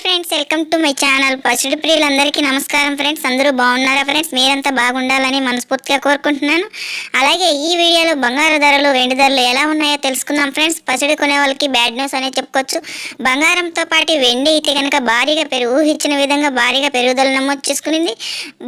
Friends welcome to my channel పచ్చడి ప్రియులందరికీ నమస్కారం ఫ్రెండ్స్. అందరూ బాగున్నారా ఫ్రెండ్స్? మీరంతా బాగుండాలని మనస్ఫూర్తిగా కోరుకుంటున్నాను. అలాగే ఈ వీడియోలో బంగారు ధరలు వెండి ధరలు ఎలా ఉన్నాయో తెలుసుకుందాం ఫ్రెండ్స్. పచ్చడి కొనే వాళ్ళకి బ్యాడ్ న్యూస్ అనే చెప్పుకోవచ్చు. బంగారంతో పాటు వెండి అయితే కనుక భారీగా పెరుగు ఊహించిన విధంగా భారీగా పెరుగుదల నమోదు చేసుకునింది.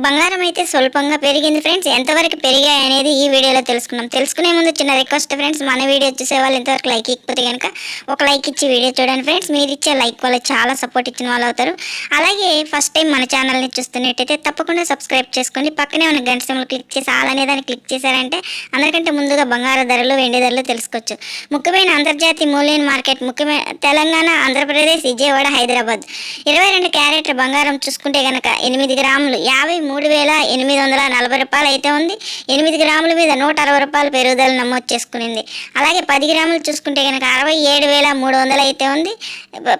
బంగారం అయితే స్వల్పంగా పెరిగింది ఫ్రెండ్స్. ఎంతవరకు పెరిగాయి అనేది ఈ వీడియోలో తెలుసుకుందాం. తెలుసుకునే ముందు చిన్న రిక్వెస్ట్ ఫ్రెండ్స్. మన వీడియో చూసే వాళ్ళు ఇంతవరకు లైక్ ఇకపోతే కనుక ఒక లైక్ ఇచ్చి వీడియో చూడండి ఫ్రెండ్స్. మీరు ఇచ్చే లైక్ వల్ల చాలా సపోర్ట్ ఇచ్చిన వాళ్ళు అవుతారు. అలాగే ఫస్ట్ టైం మన ఛానల్ని చూస్తున్నట్టయితే తప్పకుండా సబ్స్క్రైబ్ చేసుకోండి పక్కనే ఉన్న గంట సింబల్ క్లిక్ చేసి ఆల్ అనే దాన్ని క్లిక్ చేశారంటే అందరికంటే ముందుగా బంగారు ధరలు వెండి ధరలు తెలుసుకోవచ్చు. ముఖ్యమైన అంతర్జాతీయ మూల్యం మార్కెట్ ముఖ్యమైన తెలంగాణ ఆంధ్రప్రదేశ్ విజయవాడ హైదరాబాద్. ఇరవై రెండు క్యారెట్ల బంగారం చూసుకుంటే కనుక ఎనిమిది గ్రాములు యాభై మూడు వేల ఎనిమిది వందల నలభై రూపాయలు అయితే ఉంది. ఎనిమిది గ్రాముల మీద నూట అరవై రూపాయలు పెరుగుదల నమోదు చేసుకునింది. అలాగే పది గ్రాములు చూసుకుంటే కనుక అరవై ఏడు వేల మూడు వందలు అయితే ఉంది.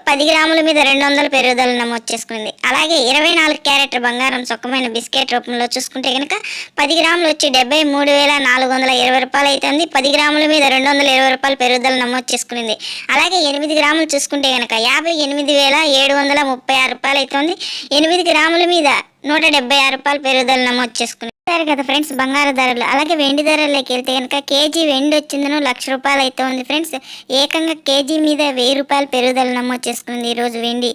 పది గ్రాముల మీద రెండు వందల పెరుగుదల నమోదు చేసుకుంది. అలాగే ఇరవై నాలుగు క్యారెట్ బంగారం చొక్కమైన బిస్కెట్ రూపంలో చూసుకుంటే కనుక పది గ్రాములు వచ్చి డెబ్బై మూడు వేల నాలుగు వందల ఇరవై రూపాయలు అవుతుంది పది గ్రాముల మీద రెండు వందల ఇరవై రూపాయలు పెరుగుదల నమోదు చేసుకునింది. అలాగే ఎనిమిది గ్రాములు చూసుకుంటే కనుక యాభై ఎనిమిది వేల ఏడు వందల ముప్పై ఆరు రూపాయలు అవుతుంది ఎనిమిది గ్రాముల మీద నూట డెబ్బై ఆరు రూపాయలు పెరుగుదల నమోదు చేసుకుంది సరే కదా ఫ్రెండ్స్ బంగారు ధరలు. అలాగే వెండి ధరలోకి వెళ్తే కనుక కేజీ వెండి వచ్చిందను లక్ష రూపాయలు అయితే ఉంది ఫ్రెండ్స్. ఏకంగా కేజీ మీద వెయ్యి రూపాయలు పెరుగుదల నమోదు చేసుకుంది ఈరోజు వెండి.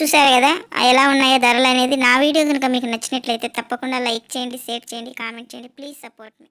చూసారు కదా ఎలా ఉన్నాయో ధరలు అనేది నా వీడియో కనుక మీకు నచ్చినట్లయితే తప్పకుండా లైక్ చేయండి షేర్ చేయండి కామెంట్ చేయండి. Please support me.